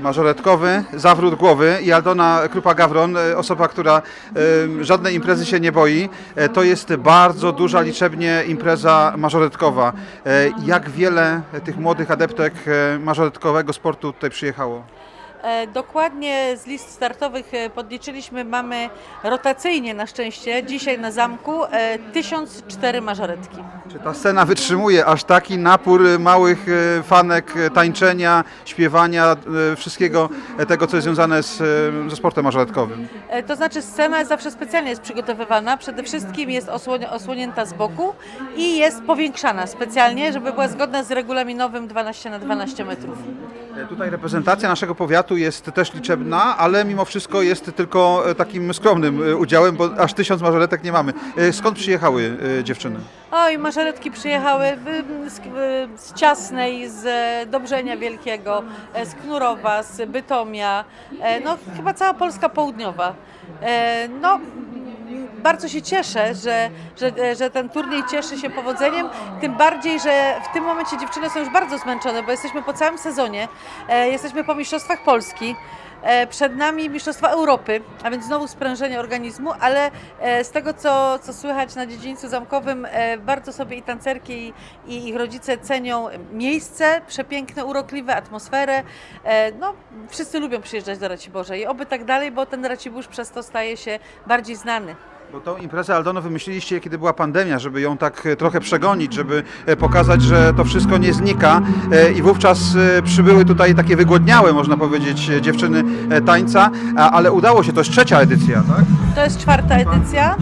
mażoretkowy, zawrót głowy i Aldona Krupa-Gawron, e, osoba, która e, żadnej imprezy się nie boi. E, To jest bardzo duża liczebnie impreza mażoretkowa. Jak wiele tych młodych adeptek mażoretkowego sportu tutaj przyjechało? E, Dokładnie z list startowych e, podliczyliśmy, mamy rotacyjnie na szczęście dzisiaj na zamku e, 1004 mażoretki. Czy ta scena wytrzymuje aż taki napór e, małych e, fanek e, tańczenia, śpiewania, e, wszystkiego e, tego, co jest związane z, e, ze sportem mażoretkowym? E, To znaczy scena zawsze specjalnie jest przygotowywana, przede wszystkim jest osłoni- osłonięta z boku i jest powiększana specjalnie, żeby była zgodna z regulaminowym 12 na 12 metrów. E, Tutaj reprezentacja naszego powiatu jest też liczebna, ale mimo wszystko jest tylko e, takim skromnym e, udziałem, bo aż tysiąc mażoretek nie mamy. E, Skąd przyjechały dziewczyny? Oj, mażoretki przyjechały z, z Ciasnej, z Dobrzenia Wielkiego, z Knurowa, z Bytomia, no chyba cała Polska Południowa. No, bardzo się cieszę, że, że, że ten turniej cieszy się powodzeniem, tym bardziej, że w tym momencie dziewczyny są już bardzo zmęczone, bo jesteśmy po całym sezonie, e, jesteśmy po Mistrzostwach Polski. E, Przed nami Mistrzostwa Europy, a więc znowu sprężenie organizmu, ale e, z tego co, co słychać na dziedzińcu zamkowym, bardzo sobie i tancerki i, i ich rodzice cenią miejsce, przepiękne, urokliwe, atmosferę. No, wszyscy lubią przyjeżdżać do Raciborza i oby tak dalej, bo ten Racibórz przez to staje się bardziej znany. Bo tą imprezę Aldono wymyśliliście, kiedy była pandemia, żeby ją tak e, trochę przegonić, żeby e, pokazać, że to wszystko nie znika e, i wówczas przybyły tutaj takie wygłodniałe, można powiedzieć, dziewczyny tańca, ale udało się, to jest trzecia edycja, tak? To jest czwarta edycja.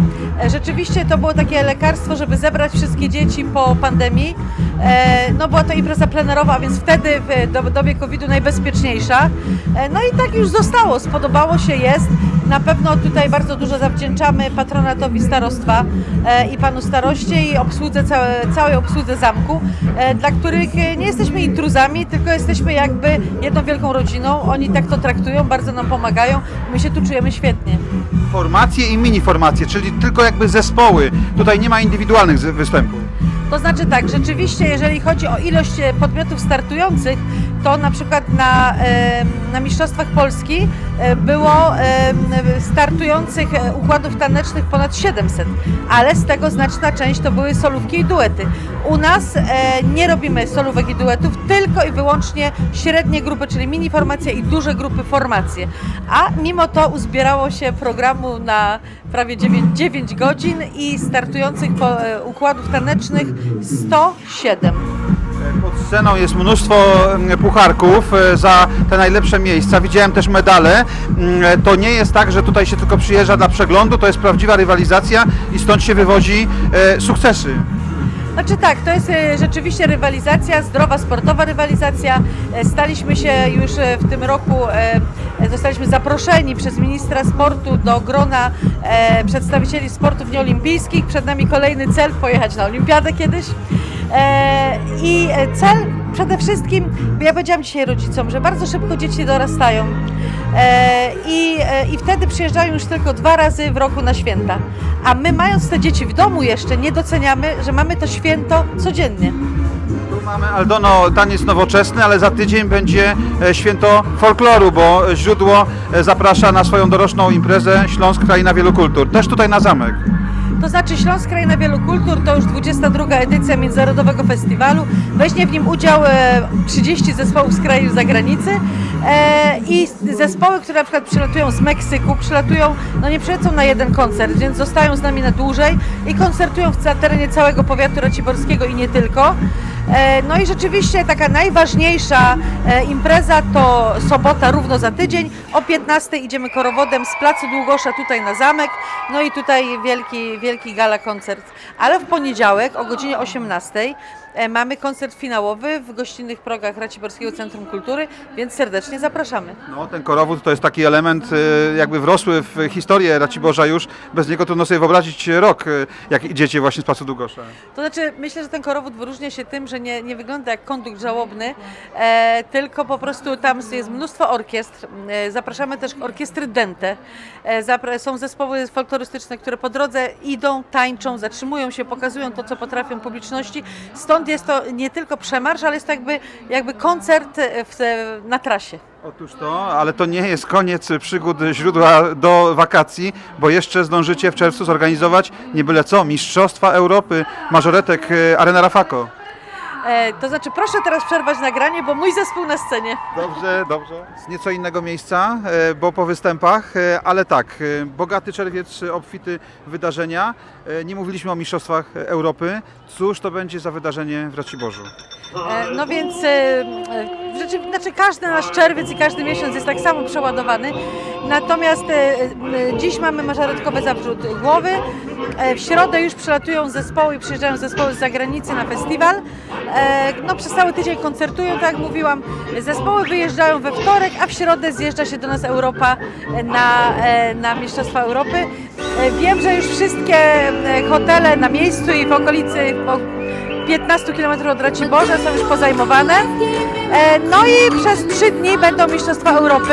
Rzeczywiście to było takie lekarstwo, żeby zebrać wszystkie dzieci po pandemii. No była to impreza plenerowa, więc wtedy w do- dobie COVID-u najbezpieczniejsza. No i tak już zostało, spodobało się, jest. Na pewno tutaj bardzo dużo zawdzięczamy patronatowi starostwa e, i panu staroście i obsłudze, całe, całej obsłudze zamku, e, dla których nie jesteśmy intruzami, tylko jesteśmy jakby jedną wielką rodziną. Oni tak to traktują, bardzo nam pomagają. My się tu czujemy świetnie. Formacje i mini formacje, czyli tylko jakby zespoły. Tutaj nie ma indywidualnych występów. To znaczy tak, rzeczywiście jeżeli chodzi o ilość e, podmiotów startujących, to na przykład na, na Mistrzostwach Polski e, było startujących e, układów tanecznych ponad 700, ale z tego znaczna część to były solówki i duety. U nas e, nie robimy solówek i duetów, tylko i wyłącznie średnie grupy, czyli mini formacje i duże grupy formacje. A mimo to uzbierało się programu na prawie 9, 9 godzin i startujących układów tanecznych 107. Pod sceną jest mnóstwo mm, pucharków e, za te najlepsze miejsca. Widziałem też medale. Mm, To nie jest tak, że tutaj się tylko przyjeżdża dla przeglądu, to jest prawdziwa rywalizacja i stąd się wywozi e, sukcesy. Znaczy tak, to jest e, rzeczywiście rywalizacja, zdrowa, sportowa rywalizacja. E, Staliśmy się już e, w tym roku, e, e, zostaliśmy zaproszeni przez ministra sportu do grona e, przedstawicieli sportów nieolimpijskich. Przed nami kolejny cel, pojechać na olimpiadę kiedyś. E, I cel przede wszystkim, ja powiedziałam dzisiaj rodzicom, że bardzo szybko dzieci dorastają. E, I, e, I wtedy przyjeżdżają już tylko dwa razy w roku na święta. A my mając te dzieci w domu jeszcze nie doceniamy, że mamy to święto codziennie. Tu mamy Aldono taniec nowoczesny, ale za tydzień będzie święto folkloru, bo źródło zaprasza na swoją doroczną imprezę Śląsk Kraina Wielu Kultur. Też tutaj na zamek. To znaczy Śląsk Kraina Wielu Kultur to już 22 edycja Międzynarodowego Festiwalu. Weźmie w nim udział e, 30 zespołów z kraju i zagranicy e, i zespoły, które na przykład przylatują z Meksyku, przylatują, no nie przylecą na jeden koncert, więc zostają z nami na dłużej i koncertują ca- terenie całego powiatu raciborskiego i nie tylko. E, No i rzeczywiście taka najważniejsza e, impreza to sobota równo za tydzień. O 15 idziemy korowodem z placu Długosza tutaj na zamek. No i tutaj wielki, wielki gala koncert. Ale w poniedziałek o godzinie 18 e, mamy koncert finałowy w gościnnych progach Raciborskiego Centrum Kultury, więc serdecznie zapraszamy. No, ten korowód to jest taki element e, jakby wrosły w historię Raciborza już. Bez niego trudno sobie wyobrazić rok, e, jak idziecie właśnie z Placu Długosza. To znaczy, myślę, że ten korowód wyróżnia się tym, że nie, nie wygląda jak kondukt żałobny, e, tylko po prostu tam jest mnóstwo orkiestr. E, zapraszamy też orkiestry dente. E, zapra- są zespoły folklorystyczne, które po drodze idą, tańczą, zatrzymują się, pokazują to, co potrafią publiczności. Stąd stąd jest to nie tylko przemarsz, ale jest to jakby, jakby koncert e, w, na trasie. Otóż to, ale to nie jest koniec przygód źródła do wakacji, bo jeszcze zdążycie w czerwcu zorganizować nie byle co, Mistrzostwa Europy Mażoretek e, Arena Rafako. E, to znaczy, proszę teraz przerwać nagranie, bo mój zespół na scenie. Dobrze, dobrze. Z nieco innego miejsca, e, bo po występach, e, ale tak, e, bogaty czerwiec, e, obfity wydarzenia. E, Nie mówiliśmy o Mistrzostwach Europy. Cóż to będzie za wydarzenie w Raciborzu? E, No więc e, e, rzeczy, znaczy każdy nasz czerwiec i każdy miesiąc jest tak samo przeładowany. Natomiast dziś mamy mażoretkowy zawrzut głowy. W środę już przylatują zespoły, przyjeżdżają zespoły z zagranicy na festiwal. No przez cały tydzień koncertują, tak jak mówiłam. Zespoły wyjeżdżają we wtorek, a w środę zjeżdża się do nas Europa na, na Mistrzostwa Europy. Wiem, że już wszystkie hotele na miejscu i w okolicy, 15 km od Raciborza są już pozajmowane. E, No i przez trzy dni będą Mistrzostwa Europy.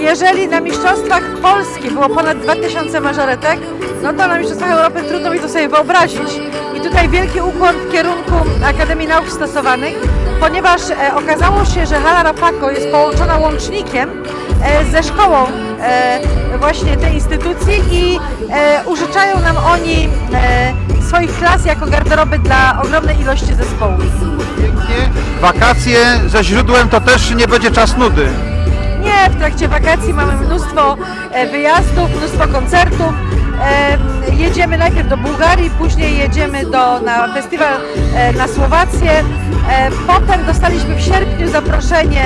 Jeżeli na Mistrzostwach Polski było ponad 2000 mażoretek, no to na Mistrzostwach Europy trudno mi to sobie wyobrazić. I tutaj wielki ukłon w kierunku Akademii Nauk Stosowanych, ponieważ e, okazało się, że Hala Rafako jest połączona łącznikiem e, ze szkołą właśnie tej instytucji i użyczają nam oni swoich klas jako garderoby dla ogromnej ilości zespołów. Pięknie. Wakacje ze źródłem to też nie będzie czas nudy. Nie, w trakcie wakacji mamy mnóstwo e, wyjazdów, mnóstwo koncertów. E, Jedziemy najpierw do Bułgarii, później jedziemy do, na festiwal e, na Słowację. E, Potem dostaliśmy w sierpniu zaproszenie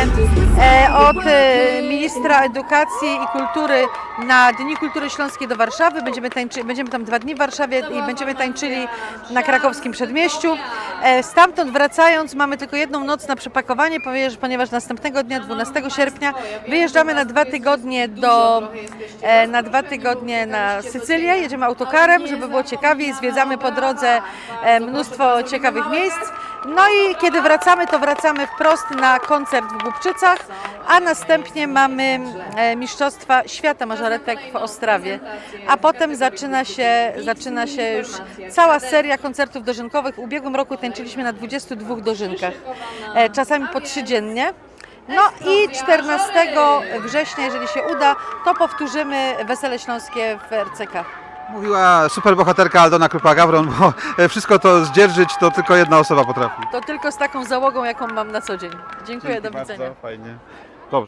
e, od e, ministra edukacji i kultury na Dni Kultury Śląskiej do Warszawy. Będziemy, tańczy, będziemy tam dwa dni w Warszawie i będziemy tańczyli na krakowskim przedmieściu. Stamtąd wracając mamy tylko jedną noc na przepakowanie, ponieważ- następnego dnia, 12 sierpnia, wyjeżdżamy na dwa tygodnie do, na dwa tygodnie na Sycylię. Jedziemy autokarem, żeby było ciekawiej. Zwiedzamy po drodze mnóstwo ciekawych miejsc. No i kiedy wracamy, to wracamy wprost na koncert w Głubczycach, a następnie mamy e, Mistrzostwa Świata Mażoretek w Ostrawie. A potem zaczyna się, zaczyna się już cała seria koncertów dożynkowych. W ubiegłym roku tańczyliśmy na 22 dożynkach, e, czasami po trzy dziennie. No i 14 września, jeżeli się uda, to powtórzymy Wesele Śląskie w RCK. Mówiła superbohaterka Aldona Krupa-Gawron, bo e, wszystko to zdzierżyć to tylko jedna osoba potrafi. To tylko z taką załogą, jaką mam na co dzień. Dziękuję, do widzenia. bardzo, Fajnie.